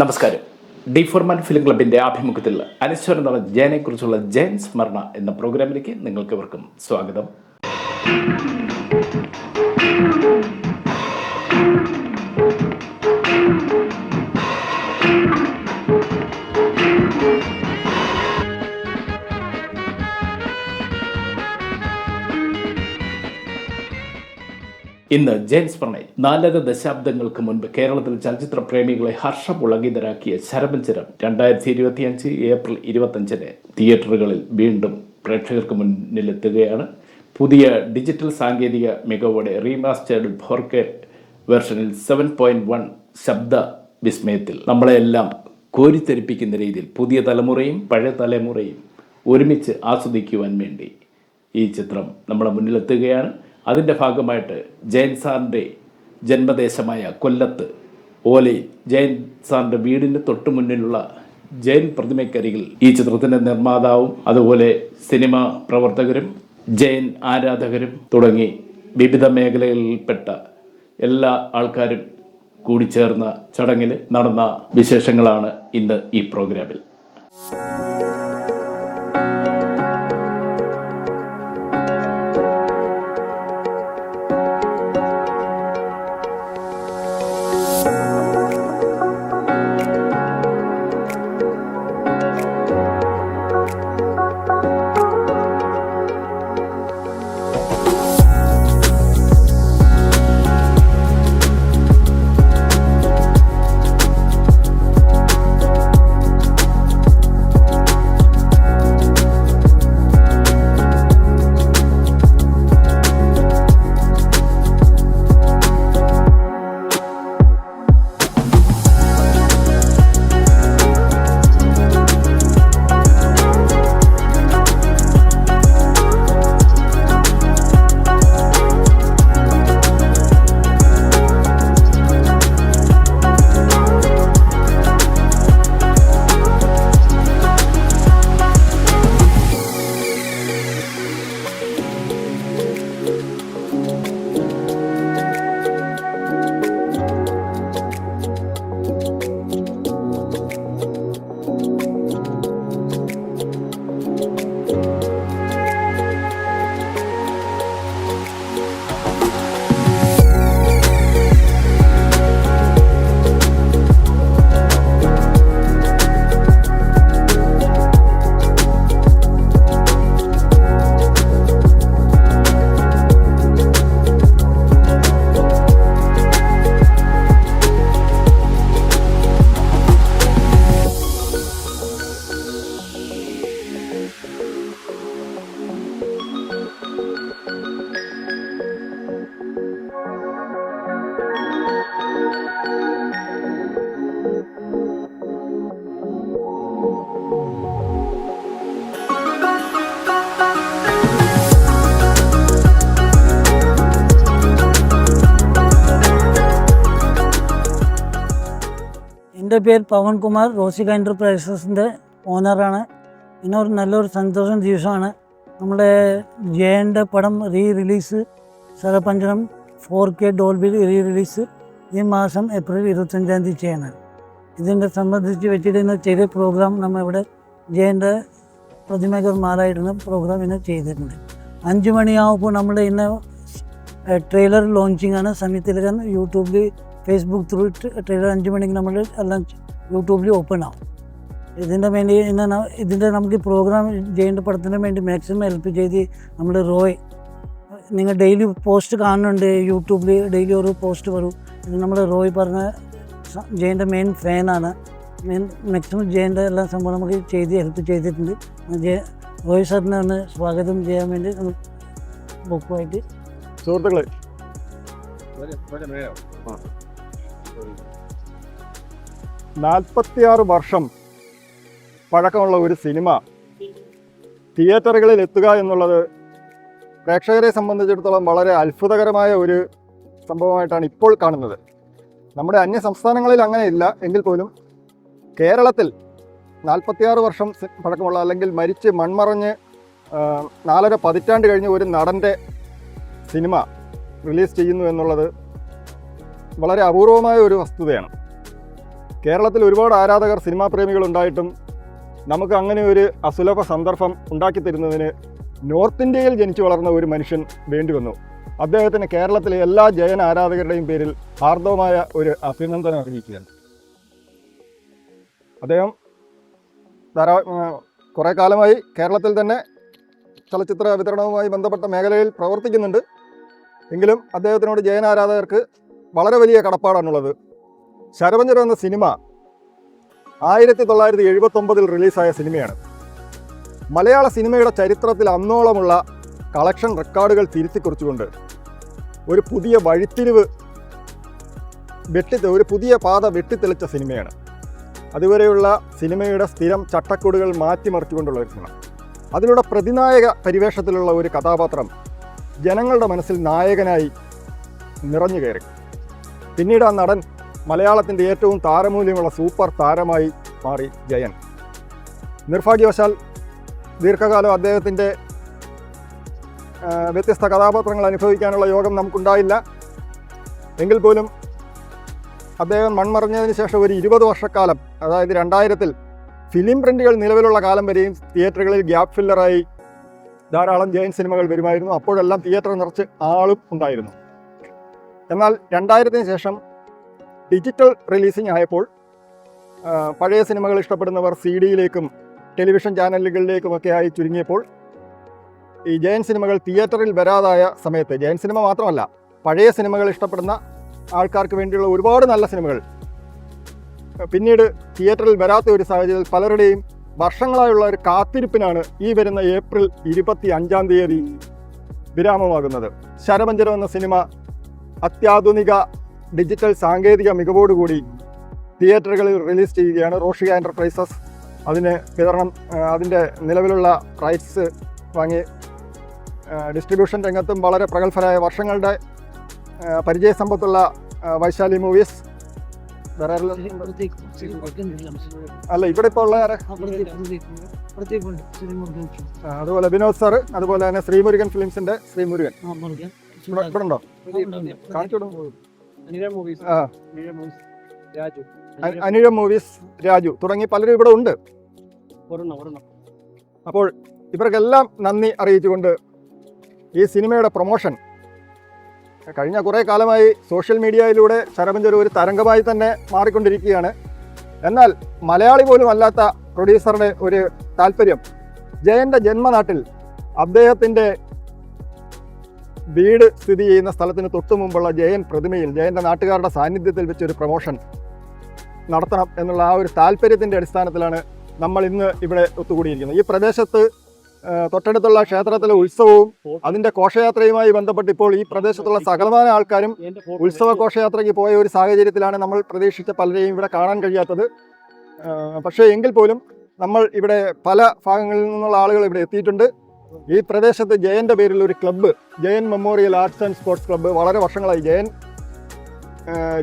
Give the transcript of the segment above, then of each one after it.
നമസ്കാരം. ഡി ഫോർമാൻ ഫിലിം ക്ലബിന്റെ ആഭിമുഖ്യത്തിൽ അനശ്വരം എന്ന ജയനെ കുറിച്ചുള്ള ജയൻ സ്മരണ എന്ന പ്രോഗ്രാമിലേക്ക് നിങ്ങൾക്ക് ഇവർക്കും സ്വാഗതം. ഇന്ന് ജെയിംസ് പ്രണയ് നാലര ദശാബ്ദങ്ങൾക്ക് മുൻപ് കേരളത്തിൽ ചലച്ചിത്ര പ്രേമികളെ ഹർഷപുളകിതരാക്കിയ ശരമഞ്ചരം രണ്ടായിരത്തി ഇരുപത്തിയഞ്ച് ഏപ്രിൽ ഇരുപത്തഞ്ചിന് തിയേറ്ററുകളിൽ വീണ്ടും പ്രേക്ഷകർക്ക് മുന്നിലെത്തുകയാണ്. പുതിയ ഡിജിറ്റൽ സാങ്കേതിക മികവോടെ റീമാസ്റ്റേർഡ് ഫോർക്കെ വെർഷനിൽ സെവൻ പോയിന്റ് വൺ ശബ്ദ വിസ്മയത്തിൽ നമ്മളെല്ലാം കോരിത്തെരിപ്പിക്കുന്ന രീതിയിൽ പുതിയ തലമുറയും പഴയ തലമുറയും ഒരുമിച്ച് ആസ്വദിക്കുവാൻ വേണ്ടി ഈ ചിത്രം നമ്മുടെ മുന്നിലെത്തുകയാണ്. അതിന്റെ ഭാഗമായിട്ട് ജയൻ സാറിന്റെ ജന്മദേശമായ കൊല്ലത്ത് ഓലെ ജയൻ സാറിന്റെ വീടിന് തൊട്ടു മുന്നിലുള്ള ജയൻ പ്രതിമയ്ക്കരികിൽ ഈ ചിത്രത്തിന്റെ നിർമ്മാതാവും അതുപോലെ സിനിമ പ്രവർത്തകരും ജയൻ ആരാധകരും തുടങ്ങി വിവിധ മേഖലകളിൽപ്പെട്ട എല്ലാ ആൾക്കാരും കൂടി ചേർന്ന ചടങ്ങിൽ നടന്ന വിശേഷങ്ങളാണ് ഇന്ന് ഈ പ്രോഗ്രാമിൽ. എന്റെ പേര് പവൻകുമാർ റോസിക എന്റർപ്രൈസസിന്റെ ഓണറാണ്. ഇന്നൊരു നല്ലൊരു സന്തോഷം ദിവസമാണ്. നമ്മുടെ ജയന്റെ പടം re release സഹപഞ്ചനം four K Dolby re release ഈ മാസം ഏപ്രിൽ ഇരുപത്തഞ്ചാം തീയതി ചെയ്യണം. ഇതിന്റെ സംബന്ധിച്ച് വെച്ചിട്ട് ഇന്ന് ചെയ്ത പ്രോഗ്രാം നമ്മൾ ഇവിടെ ജയന്റെ പ്രതിമകന്മാരായിരുന്ന പ്രോഗ്രാം ഇന്ന് ചെയ്തിട്ടുണ്ട്. അഞ്ച് മണിയാവുമ്പോൾ നമ്മൾ ഇന്ന് ട്രെയിലർ ലോഞ്ചിങ് ആണ്. സമയത്തിലകം യൂട്യൂബിൽ ഫേസ്ബുക്ക് ത്രൂ ട്രെയിലർ അഞ്ച് മണിക്ക് നമ്മൾ എല്ലാം യൂട്യൂബിൽ ഓപ്പൺ ആവും. ഇതിന്റെ വേണ്ടി ഇന്ന് ഇതിന്റെ നമുക്ക് പ്രോഗ്രാം ചെയ്യേണ്ട പടത്തിന് വേണ്ടി മാക്സിമം ഹെൽപ്പ് ചെയ്ത് നമ്മൾ റോയ് നിങ്ങൾ ഡെയിലി പോസ്റ്റ് കാണുന്നുണ്ട് യൂട്യൂബിൽ ഡെയിലി ഒരു പോസ്റ്റ് വരും. ഇത് നമ്മൾ റോയ് പറഞ്ഞ ജയന്റെ മെയിൻ ഫാനാണ് മെയിൻ മാക്സിമം ജയന്റെ എല്ലാ സംഭവം നമുക്ക് ചെയ്ത് ഹെൽപ്പ് ചെയ്തിട്ടുണ്ട്. ജയ റോയ് സാറിനെ ഒന്ന് സ്വാഗതം ചെയ്യാൻ വേണ്ടി നമ്മൾ ബുക്കുമായിട്ട് സുഹൃത്തുക്കളെ. നാൽപ്പത്തിയാറ് വർഷം പഴക്കമുള്ള ഒരു സിനിമ തിയേറ്ററുകളിൽ എത്തുക എന്നുള്ളത് പ്രേക്ഷകരെ സംബന്ധിച്ചിടത്തോളം വളരെ അത്ഭുതകരമായ ഒരു സംഭവമായിട്ടാണ് ഇപ്പോൾ കാണുന്നത്. നമ്മുടെ അന്യ സംസ്ഥാനങ്ങളിൽ അങ്ങനെയില്ല എങ്കിൽ പോലും കേരളത്തിൽ നാൽപ്പത്തിയാറ് വർഷം പഴക്കമുള്ള അല്ലെങ്കിൽ മരിച്ച് മൺമറഞ്ഞ് നാലര പതിറ്റാണ്ട് കഴിഞ്ഞ് ഒരു നടന്റെ സിനിമ റിലീസ് ചെയ്യുന്നു എന്നുള്ളത് വളരെ അപൂർവമായ ഒരു വസ്തുതയാണ്. കേരളത്തിൽ ഒരുപാട് ആരാധകർ സിനിമാ പ്രേമികൾ ഉണ്ടായിട്ടും നമുക്ക് അങ്ങനെ ഒരു അസുലഭ സന്ദർഭം ഉണ്ടാക്കി തരുന്നതിന് നോർത്ത് ഇന്ത്യയിൽ ജനിച്ചു വളർന്ന ഒരു മനുഷ്യൻ വേണ്ടി വന്നു. അദ്ദേഹത്തിന് കേരളത്തിലെ എല്ലാ ജയൻ ആരാധകരുടെയും പേരിൽ ഹാർദവമായ ഒരു അഭിനന്ദനം അറിയിക്കുകയാണ്. അദ്ദേഹം ധാരാ കുറേ കാലമായി കേരളത്തിൽ തന്നെ ചലച്ചിത്ര വിതരണവുമായി ബന്ധപ്പെട്ട മേഖലയിൽ പ്രവർത്തിക്കുന്നുണ്ട്. എങ്കിലും അദ്ദേഹത്തിനോട് ജയൻ ആരാധകർക്ക് വളരെ വലിയ കടപ്പാടാണുള്ളത്. ശരവഞ്ചർ എന്ന സിനിമ ആയിരത്തി തൊള്ളായിരത്തി എഴുപത്തൊമ്പതിൽ റിലീസായ സിനിമയാണ്. മലയാള സിനിമയുടെ ചരിത്രത്തിൽ അന്നോളമുള്ള കളക്ഷൻ റെക്കോർഡുകൾ തിരുത്തിക്കുറിച്ചുകൊണ്ട് ഒരു പുതിയ വഴിത്തിരിവ് വെട്ടി ഒരു പുതിയ പാത വെട്ടിത്തെളിച്ച സിനിമയാണ്. അതുവരെയുള്ള സിനിമയുടെ സ്ഥിരം ചട്ടക്കൂടുകൾ മാറ്റിമറിച്ചുകൊണ്ടുള്ള ഒരു സിനിമ. അതിലൂടെ പ്രതിനായക പരിവേഷത്തിലുള്ള ഒരു കഥാപാത്രം ജനങ്ങളുടെ മനസ്സിൽ നായകനായി നിറഞ്ഞു കയറി. പിന്നീട് ആ നടൻ മലയാളത്തിന്റെ ഏറ്റവും താരമൂല്യമുള്ള സൂപ്പർ താരമായി മാറി ജയൻ. നിർഭാഗ്യവശാൽ ദീർഘകാലം അദ്ദേഹത്തിന്റെ വ്യത്യസ്ത കഥാപാത്രങ്ങൾ അനുഭവിക്കാനുള്ള യോഗം നമുക്കുണ്ടായില്ല. എങ്കിൽ പോലും അദ്ദേഹം മൺമറഞ്ഞതിന് ശേഷം ഒരു ഇരുപത് വർഷക്കാലം അതായത് രണ്ടായിരത്തിൽ ഫിലിം പ്രിന്റുകൾ നിലവിലുള്ള കാലം വരെയും തിയേറ്ററുകളിൽ ഗ്യാപ്പ് ഫില്ലറായി ധാരാളം ജയൻ സിനിമകൾ വരുമായിരുന്നു. അപ്പോഴെല്ലാം തിയേറ്റർ നിറച്ച് ആളും ഉണ്ടായിരുന്നു. എന്നാൽ രണ്ടായിരത്തിന് ശേഷം ഡിജിറ്റൽ റിലീസിംഗ് ആയപ്പോൾ പഴയ സിനിമകൾ ഇഷ്ടപ്പെടുന്നവർ സി ഡിയിലേക്കും ടെലിവിഷൻ ചാനലുകളിലേക്കുമൊക്കെ ആയി ചുരുങ്ങിയപ്പോൾ ഈ ജയൻ സിനിമകൾ തിയേറ്ററിൽ വരാതായ സമയത്ത് ജയൻ സിനിമ മാത്രമല്ല പഴയ സിനിമകൾ ഇഷ്ടപ്പെടുന്ന ആൾക്കാർക്ക് വേണ്ടിയുള്ള ഒരുപാട് നല്ല സിനിമകൾ പിന്നീട് തിയേറ്ററിൽ വരാത്ത ഒരു സാഹചര്യത്തിൽ പലരുടെയും വർഷങ്ങളായുള്ള ഒരു കാത്തിരിപ്പിനാണ് ഈ വരുന്ന ഏപ്രിൽ ഇരുപത്തി അഞ്ചാം തീയതി വിരാമമാകുന്നത്. ശരമഞ്ചരം എന്ന സിനിമ അത്യാധുനിക ഡിജിറ്റൽ സാങ്കേതിക മികവോടുകൂടി തിയേറ്ററുകളിൽ റിലീസ് ചെയ്യുകയാണ് റോഷിക എന്റർപ്രൈസസ് അതിന് വിതരണം അതിന്റെ നിലവിലുള്ള റൈറ്റ്സ് വാങ്ങി ഡിസ്ട്രിബ്യൂഷൻ രംഗത്തും വളരെ പ്രഗത്ഭരായ വർഷങ്ങളുടെ പരിചയ സമ്പത്തുള്ള വൈശാലി മൂവീസ് വേറെ? അല്ല ഇവിടെ ഇപ്പോൾ ഉള്ള അതുപോലെ വിനോദ് സാറ് അതുപോലെ തന്നെ ശ്രീമുരുകൻ ഫിലിംസിന്റെ ശ്രീമുരുകൻ. ഇവിടെ ഉണ്ടോ? കാണിച്ചു വിടും ആ. അ- അനിഴ മൂവീസ് രാജു. തുടങ്ങി പലരും ഇവിടെ ഉണ്ട്. അപ്പോൾ ഇവർക്കെല്ലാം നന്ദി അറിയിച്ചുകൊണ്ട് ഈ സിനിമയുടെ പ്രൊമോഷൻ. കഴിഞ്ഞ കുറേ കാലമായി സോഷ്യൽ മീഡിയയിലൂടെ ശരബഞ്ചർ ഒരു തരംഗമായി തന്നെ മാറിക്കൊണ്ടിരിക്കുകയാണ്. എന്നാൽ മലയാളി പോലും അല്ലാത്ത പ്രൊഡ്യൂസറുടെ ഒരു താല്പര്യം. ജയന്റെ ജന്മനാട്ടിൽ അദ്ദേഹത്തിന്റെ വീട് സ്ഥിതി ചെയ്യുന്ന സ്ഥലത്തിന് തൊട്ടു മുമ്പുള്ള ജയൻ പ്രതിമയിൽ ജയന്റെ നാട്ടുകാരുടെ സാന്നിധ്യത്തിൽ വെച്ചൊരു പ്രമോഷൻ നടത്തണം എന്നുള്ള ആ ഒരു താല്പര്യത്തിന്റെ അടിസ്ഥാനത്തിലാണ് നമ്മൾ ഇന്ന് ഇവിടെ ഒത്തുകൂടിയിരിക്കുന്നത്. ഈ പ്രദേശത്ത് തൊട്ടടുത്തുള്ള ക്ഷേത്രത്തിലെ ഉത്സവവും അതിന്റെ ഘോഷയാത്രയുമായി ബന്ധപ്പെട്ട് ഇപ്പോൾ ഈ പ്രദേശത്തുള്ള സകലമാന ആൾക്കാരും ഉത്സവ ഘോഷയാത്രയ്ക്ക് പോയ ഒരു സാഹചര്യത്തിലാണ് നമ്മൾ പ്രതീക്ഷിച്ച പലരെയും ഇവിടെ കാണാൻ കഴിയാത്തത്. പക്ഷേ എങ്കിൽ പോലും നമ്മൾ ഇവിടെ പല ഭാഗങ്ങളിൽ നിന്നുള്ള ആളുകൾ ഇവിടെ എത്തിയിട്ടുണ്ട്. ഈ പ്രദേശത്ത് ജയന്റെ പേരിൽ ഒരു club Jayan memorial arts and sports club വളരെ വർഷങ്ങളായി. ജയൻ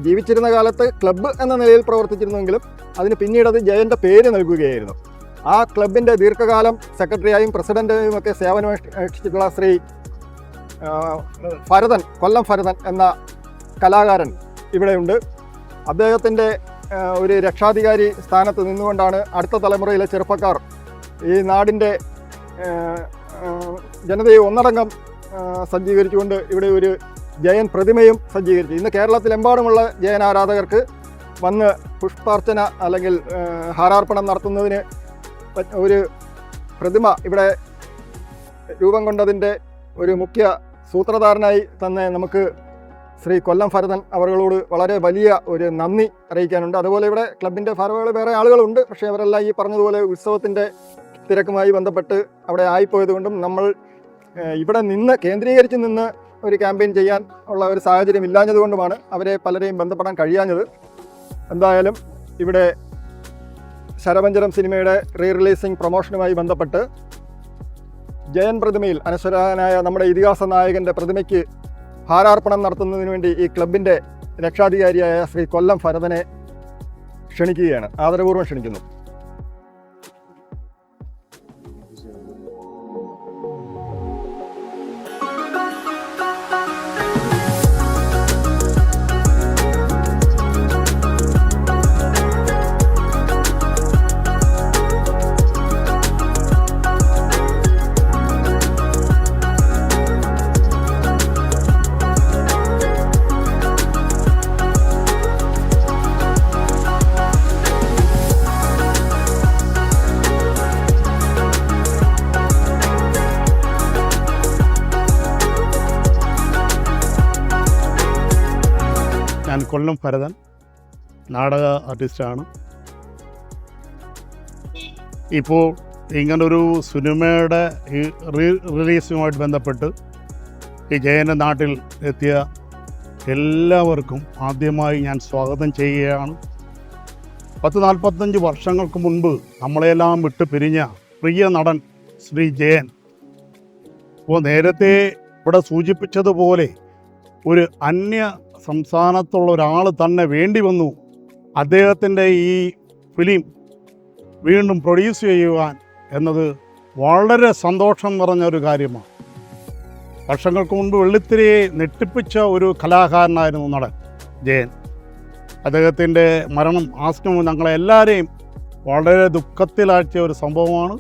ജീവിച്ചിരുന്ന കാലത്ത് ക്ലബ്ബ് എന്ന നിലയിൽ പ്രവർത്തിച്ചിരുന്നെങ്കിലും അതിന് പിന്നീട് അത് ജയന്റെ പേര് നൽകുകയായിരുന്നു. ആ ക്ലബിന്റെ ദീർഘകാലം സെക്രട്ടറിയായും പ്രസിഡന്റായും ഒക്കെ സേവനമനുഷ്ഠിച്ചിട്ടുള്ള ശ്രീ ഭരതൻ കൊല്ലം ഭരതൻ എന്ന കലാകാരൻ ഇവിടെയുണ്ട്. അദ്ദേഹത്തിന്റെ ഒരു രക്ഷാധികാരി സ്ഥാനത്ത് നിന്നുകൊണ്ടാണ് അടുത്ത തലമുറയിലെ ചെറുപ്പക്കാർ ഈ നാടിന്റെ ജനതയെ ഒന്നടങ്കം സജ്ജീകരിച്ചുകൊണ്ട് ഇവിടെ ഒരു ജയൻ പ്രതിമയും സജ്ജീകരിച്ചു. ഇന്ന് കേരളത്തിലെമ്പാടുമുള്ള ജയൻ ആരാധകർക്ക് വന്ന് പുഷ്പാർച്ചന അല്ലെങ്കിൽ ഹാരാർപ്പണം നടത്തുന്നതിന് ഒരു പ്രതിമ ഇവിടെ രൂപം കൊണ്ടതിന്റെ ഒരു മുഖ്യ സൂത്രധാരനായി തന്നെ നമുക്ക് ശ്രീ കൊല്ലം ഭരതൻ അവരോട് വളരെ വലിയ ഒരു നന്ദി അറിയിക്കാനുണ്ട്. അതുപോലെ ഇവിടെ ക്ലബിന്റെ ഭാരവാഹികൾ വേറെ ആളുകളുണ്ട്. പക്ഷേ അവരെല്ലാം ഈ പറഞ്ഞതുപോലെ ഉത്സവത്തിന്റെ തിരക്കുമായി ബന്ധപ്പെട്ട് അവിടെ ആയിപ്പോയത് കൊണ്ടും നമ്മൾ ഇവിടെ നിന്ന് കേന്ദ്രീകരിച്ച് നിന്ന് ഒരു ക്യാമ്പയിൻ ചെയ്യാൻ ഉള്ള ഒരു സാഹചര്യം ഇല്ലാഞ്ഞതുകൊണ്ടുമാണ് അവരെ പലരെയും ബന്ധപ്പെടാൻ കഴിയാഞ്ഞത്. എന്തായാലും ഇവിടെ ശരപഞ്ചരം സിനിമയുടെ റീ റിലീസിംഗ് പ്രൊമോഷനുമായി ബന്ധപ്പെട്ട് ജയൻ പ്രതിമയിൽ അനശ്വരനായ നമ്മുടെ ഇതിഹാസ നായകന്റെ പ്രതിമയ്ക്ക് ഭാരാർപ്പണം നടത്തുന്നതിന് വേണ്ടി ഈ ക്ലബിന്റെ രക്ഷാധികാരിയായ ശ്രീ കൊല്ലം ഭരതനെ ക്ഷണിക്കുകയാണ്. ആദരപൂർവം ക്ഷണിക്കുന്നു. കൊല്ലം ഭരതൻ നാടക ആർട്ടിസ്റ്റാണ്. ഇപ്പോൾ ഇങ്ങനൊരു സിനിമയുടെ ഈ റീ റിലീസുമായിട്ട് ബന്ധപ്പെട്ട് ഈ ജയന്റെ നാട്ടിൽ എത്തിയ എല്ലാവർക്കും ആദ്യമായി ഞാൻ സ്വാഗതം ചെയ്യുകയാണ്. പത്ത് നാൽപ്പത്തഞ്ച് വർഷങ്ങൾക്ക് മുൻപ് നമ്മളെല്ലാം വിട്ട് പിരിഞ്ഞ പ്രിയ നടൻ ശ്രീ ജയൻ അപ്പോൾ നേരത്തെ ഇവിടെ സൂചിപ്പിച്ചതുപോലെ ഒരു അന്യ സംസ്ഥാനത്തുള്ള ഒരാൾ തന്നെ വേണ്ടി വന്നു. അദ്ദേഹത്തിന്റെ ഈ ഫിലിം വീണ്ടും പ്രൊഡ്യൂസ് ചെയ്യുവാൻ എന്നത് വളരെ സന്തോഷം നിറഞ്ഞ ഒരു കാര്യമാണ്. വർഷങ്ങൾക്ക് മുൻപ് വെള്ളിത്തിരിയെ നെട്ടിപ്പിച്ച ഒരു കലാകാരനായിരുന്നു നടൻ ജയൻ. അദ്ദേഹത്തിന്റെ മരണം ആസ്നവും ഞങ്ങളെല്ലാവരെയും വളരെ ദുഃഖത്തിലാഴ്ച ഒരു സംഭവമാണ്.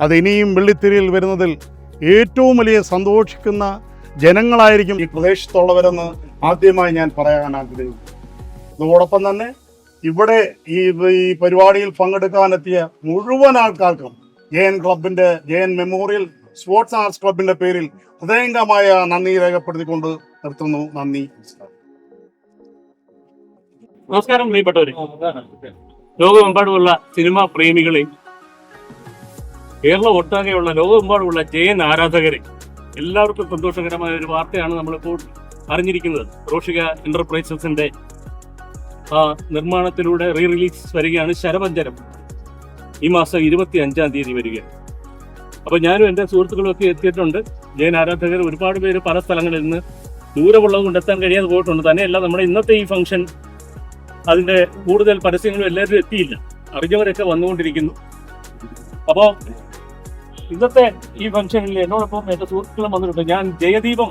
അത് ഇനിയും വെള്ളിത്തിരിയിൽ വരുന്നതിൽ ഏറ്റവും വലിയ സന്തോഷിക്കുന്ന ജനങ്ങളായിരിക്കും ഈ പ്രദേശത്തുള്ളവരെന്ന് ആദ്യമായി ഞാൻ പറയാൻ ആഗ്രഹിക്കുന്നു. അതോടൊപ്പം തന്നെ ഇവിടെ ഈ ഈ പരിപാടിയിൽ പങ്കെടുക്കാനെത്തിയ മുഴുവൻ ആൾക്കാർക്കും ജെ എൻ ക്ലബിന്റെ J N memorial sports arts ക്ലബിന്റെ പേരിൽ ഹൃദയംഗമായ നന്ദി രേഖപ്പെടുത്തിക്കൊണ്ട് നിർത്തുന്നു. നന്ദി നമസ്കാരം. പ്രിയപ്പെട്ടവരെ. ലോകമെമ്പാടുമുള്ള സിനിമാ പ്രേമികളെ കേരളം ഒട്ടാകെയുള്ള ലോകമെമ്പാടുമുള്ള ജയൻ ആരാധകരെ എല്ലാവർക്കും സന്തോഷകരമായ ഒരു വാർത്തയാണ് നമ്മളിപ്പോൾ അറിഞ്ഞിരിക്കുന്നത്. റോഷിക എന്റർപ്രൈസസിന്റെ ആ നിർമ്മാണത്തിലൂടെ റീ റിലീസ് വരികയാണ് ശരപഞ്ചരം ഈ മാസം ഇരുപത്തി അഞ്ചാം തീയതി വരികയാണ്. അപ്പോൾ ഞാനും എന്റെ സുഹൃത്തുക്കളും ഒക്കെ എത്തിയിട്ടുണ്ട്. ജയൻ ആരാധകർ ഒരുപാട് പേര് പല സ്ഥലങ്ങളിൽ നിന്ന് ദൂരമുള്ളത് കൊണ്ട് എത്താൻ കഴിയാതെ പോയിട്ടുണ്ട്. തന്നെയല്ല നമ്മുടെ ഇന്നത്തെ ഈ ഫംഗ്ഷൻ അതിന്റെ കൂടുതൽ പരസ്യങ്ങളും എല്ലാവരും എത്തിയില്ല. അറിഞ്ഞവരൊക്കെ വന്നുകൊണ്ടിരിക്കുന്നു. അപ്പോൾ ഇന്നത്തെ ഈ ഫംഗ്ഷനിൽ എന്നോടൊപ്പം എന്റെ സുഹൃത്തുക്കളും വന്നിട്ടുണ്ട്. ഞാൻ ജയദീപം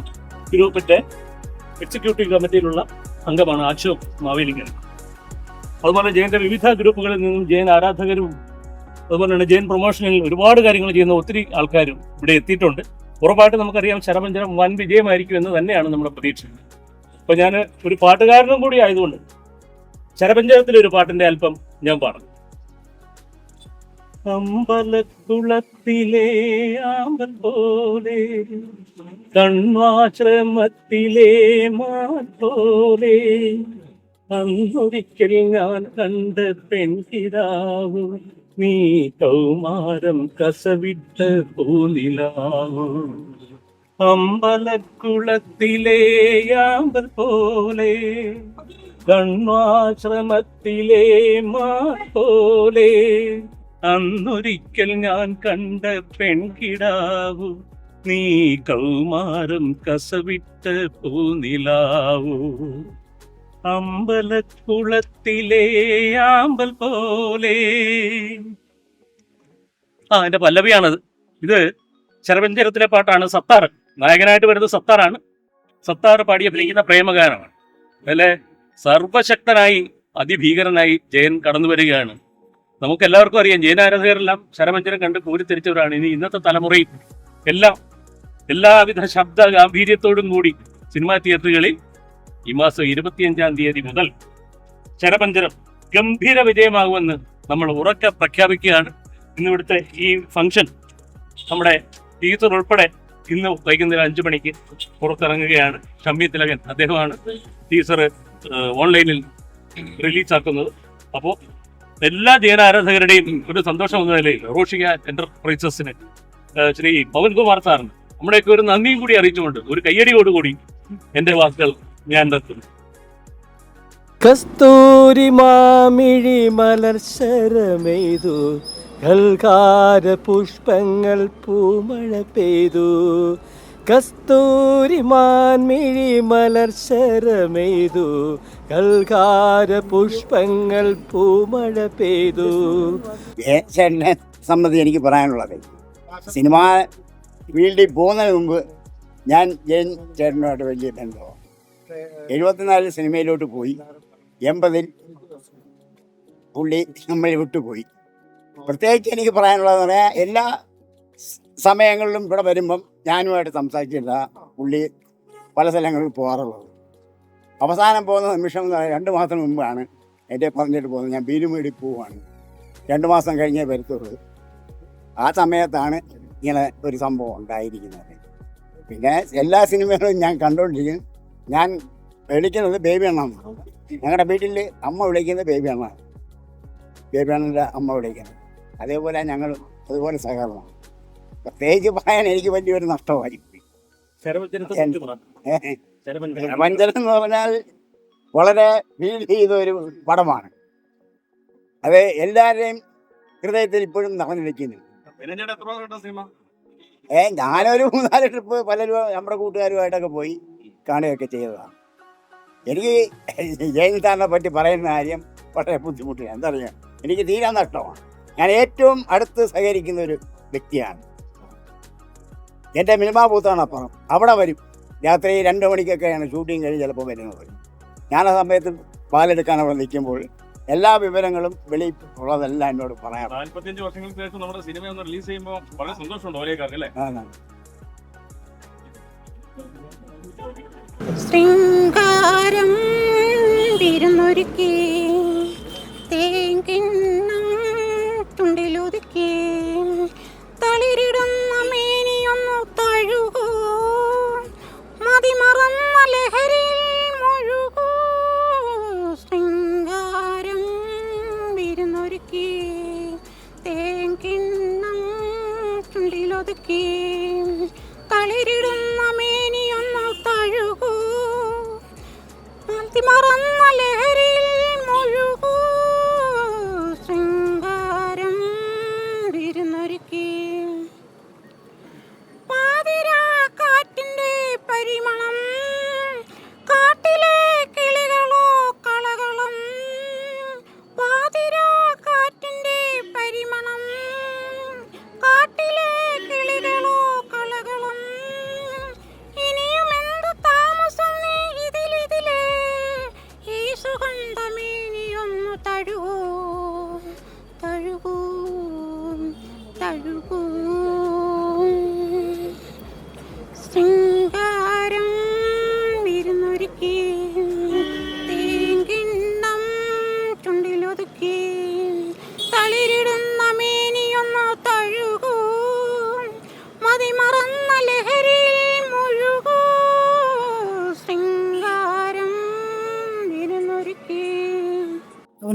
ഗ്രൂപ്പിന്റെ എക്സിക്യൂട്ടീവ് കമ്മിറ്റിയിലുള്ള അംഗമാണ് അശോക് മാവേലിംഗൻ അതുപോലെ ജയന്റെ വിവിധ ഗ്രൂപ്പുകളിൽ നിന്നും ജയൻ ആരാധകരും അതുപോലെ തന്നെ ജയൻ പ്രൊമോഷനിൽ ഒരുപാട് കാര്യങ്ങൾ ചെയ്യുന്ന ഒത്തിരി ആൾക്കാരും ഇവിടെ എത്തിയിട്ടുണ്ട്. ഉറപ്പായിട്ട് നമുക്കറിയാം ശരപഞ്ചരം വൻ വിജയമായിരിക്കും എന്ന് തന്നെയാണ് നമ്മുടെ പ്രതീക്ഷ അപ്പൊ ഞാൻ ഒരു പാട്ടുകാരനും കൂടി ആയതുകൊണ്ട് ശരപഞ്ചനത്തിലെ ഒരു പാട്ടിന്റെ അല്പം ഞാൻ പാടും അമ്പലക്കുളത്തിലെ ആമ്പൽ പോലെ കൺവാശ്രമത്തിലെ മാൻ അന്നൊരിക്കൽ ഞാൻ കണ്ട പെൺകിടാവു നീ കൗമാരം കസവിട്ട് പോലിലാവ്. അമ്പലക്കുളത്തിലെ ആമ്പൽ പോലെ കൺവാശ്രമത്തിലെ മാൻ അന്നൊരിക്കൽ ഞാൻ കണ്ട പെൺകിടാവു നീ കൗമാരം കസവിട്ട് പൂനിലാവു. അമ്പലക്കുളത്തിലെ ആമ്പൽ പോലെ. ആ എന്റെ പല്ലവിയാണത്. ഇത് ശരപഞ്ചരത്തിലെ പാട്ടാണ് സത്താർ. നായകനായിട്ട് വരുന്നത് സത്താറാണ്. സത്താർ പാടിയ അഭിനയിക്കുന്ന പ്രേമഗാനമാണ്. അല്ലേ? സർവശക്തനായി അതിഭീകരനായി ജയൻ കടന്നു വരികയാണ് നമുക്ക് എല്ലാവർക്കും അറിയാം. ജൈന ആരാധകരെല്ലാം ശരമഞ്ചരം കണ്ട് കൂരിത്തിരിച്ചവരാണ് ഇനി ഇന്നത്തെ തലമുറയും എല്ലാം എല്ലാവിധ ശബ്ദ ഗാംഭീര്യത്തോടും കൂടി സിനിമാ തിയേറ്ററുകളിൽ ഈ മാസം ഇരുപത്തിയഞ്ചാം തീയതി മുതൽ ശരമഞ്ജനം ഗംഭീര വിജയമാകുമെന്ന് നമ്മൾ ഉറക്കെ പ്രഖ്യാപിക്കുകയാണ്. ഇന്ന് ഇവിടുത്തെ ഈ ഫംഗ്ഷൻ നമ്മുടെ ടീച്ചർ ഉൾപ്പെടെ ഇന്ന് വൈകുന്നേരം അഞ്ചു മണിക്ക് പുറത്തിറങ്ങുകയാണ്. ഷമ്മി തിലകൻ അദ്ദേഹമാണ് ടീച്ചർ ഓൺലൈനിൽ റിലീസാക്കുന്നത്. അപ്പോൾ എല്ലാ ജയന ആരാധകരുടെയും ഒരു സന്തോഷം എന്ന നിലയിൽ റോഷിക എന്റർപ്രൈസസിന് ശ്രീ പവൻകുമാർ സാറിന് നമ്മുടെയൊക്കെ ഒരു നന്ദിയും കൂടി അറിയിച്ചുകൊണ്ട് ഒരു കയ്യടിയോടുകൂടി എന്റെ വാക്കുകൾ ഞാൻ നിർത്തുന്നു. കസ്തൂരി മാമിഴി മലർശരമെയ്തു കൽകാര പുഷ്പങ്ങൾ പൂമഴ പെയ്തു. കസ്തൂരി മാൻമിഴി മലർശരമെയ്തു കൽക്കാര പുഷ്പങ്ങൾ പൂമഴ പെയ്തു. ചേട്ടനെ സംബന്ധിച്ച് എനിക്ക് പറയാനുള്ളത്. സിനിമ ഫീൽഡിൽ പോകുന്നതിന് മുമ്പ് ഞാൻ ജയൻ ചേട്ടനുമായിട്ട് വലിയ ബന്ധമാണ് എഴുപത്തിനാലിൽ സിനിമയിലോട്ട് പോയി. എൺപതിൽ പുള്ളി നമ്മളെ വിട്ടുപോയി. പ്രത്യേകിച്ച് എനിക്ക് പറയാനുള്ളതെന്ന് പറഞ്ഞാൽ എല്ലാ സമയങ്ങളിലും ഇവിടെ വരുമ്പം ഞാനുമായിട്ട് സംസാരിച്ചില്ല പുള്ളി പല സ്ഥലങ്ങളിൽ പോകാറുള്ളത്. അവസാനം പോകുന്ന നിമിഷം എന്ന് പറഞ്ഞാൽ രണ്ട് മാസം മുമ്പാണ് എന്റെ പറഞ്ഞിട്ട് പോകുന്നത്. ഞാൻ ബീരുമേടി പോവുകയാണ്. രണ്ട് മാസം കഴിഞ്ഞേ വരത്തുള്ളൂ. ആ സമയത്താണ് ഇങ്ങനെ ഒരു സംഭവം ഉണ്ടായിരിക്കുന്നത്. പിന്നെ എല്ലാ സിനിമകളും ഞാൻ കണ്ടുകൊണ്ടിരിക്കും. ഞാൻ വിളിക്കുന്നത് ബേബി എണ്ണമാണ് ഞങ്ങളുടെ വീട്ടിൽ അമ്മ വിളിക്കുന്നത് ബേബി അണ്ണ ബേബി അണ്ണന്റെ അമ്മ വിളിക്കുന്നത്. അതേപോലെ ഞങ്ങൾ അതുപോലെ സഹകരണം പ്രത്യേകിച്ച് പറയാൻ എനിക്ക് വലിയൊരു നഷ്ടമായി. വഞ്ചനം എന്ന് പറഞ്ഞാൽ വളരെ ഫീൽ ചെയ്ത ഒരു പടമാണ്. അത് എല്ലാവരുടെയും ഹൃദയത്തിൽ ഇപ്പോഴും സിനിമ? ഏ ഞാനൊരു മൂന്നാൽ ട്രിപ്പ് പലരും നമ്മുടെ കൂട്ടുകാരുമായിട്ടൊക്കെ പോയി കാണുകയൊക്കെ ചെയ്തതാണ്. എനിക്ക് ജയൻ സാറിനെ പറ്റി പറയുന്ന കാര്യം വളരെ ബുദ്ധിമുട്ടില്ല എന്താ പറയുക എനിക്ക് തീരാൻ നഷ്ടമാണ്. ഞാൻ ഏറ്റവും അടുത്ത് സഹകരിക്കുന്ന ഒരു വ്യക്തിയാണ്. എന്റെ മിൽമാ ബൂത്താണ് അപ്പുറം. അവിടെ വരും. രാത്രി രണ്ട് മണിക്കൊക്കെയാണ് ഷൂട്ടിങ് കഴിഞ്ഞ് ചിലപ്പോൾ വരുന്നത്. ഞാൻ ആ സമയത്ത് പാലെടുക്കാൻ അവിടെ നിൽക്കുമ്പോൾ എല്ലാ വിവരങ്ങളും വെളി ഉള്ളതെല്ലാം എന്നോട് പറയാം നാല്പത്തിയഞ്ച് വർഷങ്ങൾക്ക് ശേഷം നമ്മുടെ സിനിമ ഒന്ന് റിലീസ് ചെയ്യുമ്പോൾ വളരെ സന്തോഷമുണ്ട് ഓരേക്കാർക്ക് അല്ലേ? ശൃംഗാരം വിരുന്നൊരുക്കി തേങ്കിണ്ണം തുണ്ടിലൊതുക്കി തളിരിടുന്ന മേനിയൊന്നു തഴുകൂ മതിമറന്ന ലഹരിയിൽ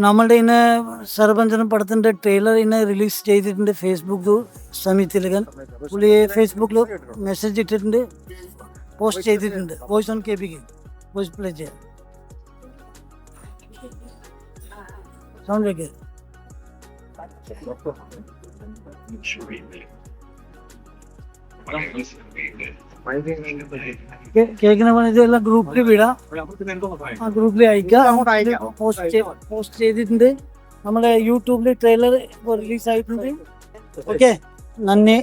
നമ്മളുടെ ഇന്ന് സർപഞ്ചനം പടത്തിന്റെ ട്രെയിലർ ഇന്ന് റിലീസ് ചെയ്തിട്ടുണ്ട് ഫേസ്ബുക്ക് സമി തിലകൻ. പുള്ളി ഫേസ്ബുക്കിൽ മെസ്സേജ് ഇട്ടിട്ടുണ്ട് പോസ്റ്റ് ചെയ്തിട്ടുണ്ട്. വോയിസ് ഓൺ കെ പിക്ക് വോയിസ് പ്ലേ ചെയ്യാം സൗണ്ട് വെക്ക് കേ- കേൾക്കുന്ന ഇതെല്ലാം ഗ്രൂപ്പിൽ വിടാം. ആ ഗ്രൂപ്പിൽ അയക്കാം. പോസ്റ്റ് പോസ്റ്റ് ചെയ്തിട്ടുണ്ട്. നമ്മുടെ യൂട്യൂബിൽ ട്രെയിലർ റിലീസ് ആയിട്ടുണ്ട്. ഓക്കെ നന്ദി.